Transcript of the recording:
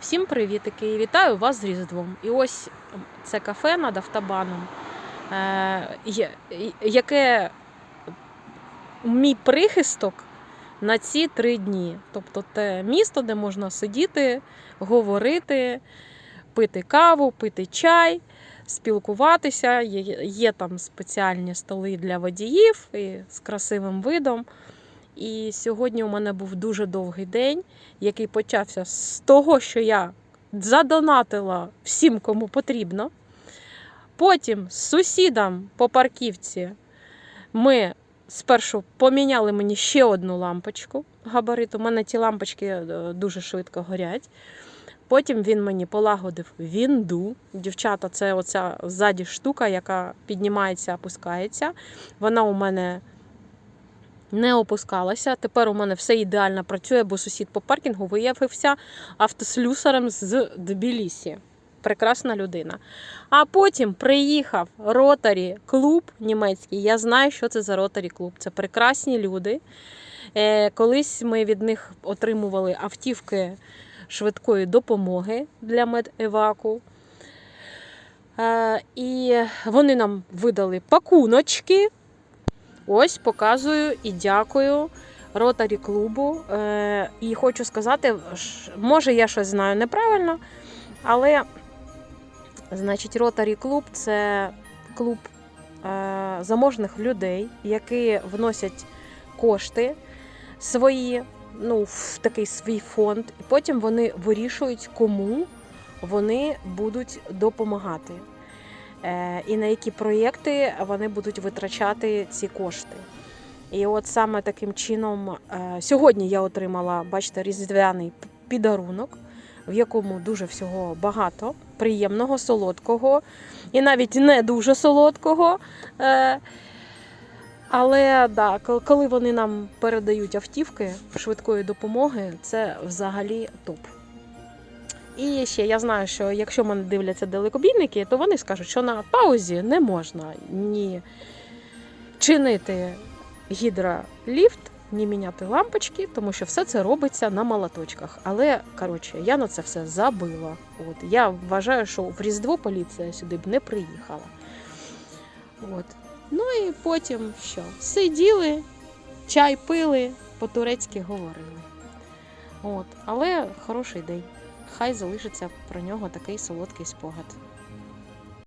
Всім привітики! Вітаю вас з Різдвом. І ось це кафе над автобаном, е, яке мій прихисток на ці три дні. Тобто те місто, де можна сидіти, говорити, пити каву, пити чай, спілкуватися. Є там спеціальні столи для водіїв і з красивим видом. І сьогодні у мене був дуже довгий день, який почався з того, що я задонатила всім, кому потрібно. Потім з сусідом по парківці ми спершу поміняли мені ще одну лампочку габарит. У мене ті лампочки е, дуже швидко горять. Потім він мені полагодив вінду. Дівчата, це оця ззаді штука, яка піднімається, опускається. Вона у мене не опускалася. Тепер у мене все ідеально працює, бо сусід по паркінгу виявився автослюсарем з Тбілісі. Прекрасна людина. А потім приїхав ротарі клуб німецький. Я знаю, що це за ротарі клуб. Це прекрасні люди. Е, Колись ми від них отримували автівки швидкої допомоги для медеваку. Е, І вони нам видали пакуночки. Ось показую і дякую ротарі клубу. Е, І хочу сказати, може я щось знаю неправильно, але значить, ротарі клуб це клуб е, заможних людей, які вносять кошти свої, ну, в такий свій фонд, і потім вони вирішують, кому вони будуть допомагати. Е, і на які проєкти вони будуть витрачати ці кошти. І от саме таким чином е, сьогодні я отримала, бачите, різдвяний підарунок, в якому дуже всього багато, приємного, солодкого і навіть не дуже солодкого. Е, Але да, коли вони нам передають автівки швидкої допомоги, це взагалі топ. І ще я знаю, що якщо мене дивляться далекобійники, то вони скажуть, що на паузі не можна ні чинити гідроліфт, ні міняти лампочки, тому що все це робиться на молоточках. Але коротше, я на це все забила. От я вважаю, що в Різдво поліція сюди б не приїхала. От. Ну і потім що? Сиділи, чай пили, по-турецьки говорили. От. Але хороший день. Хай залишиться про нього такий солодкий спогад.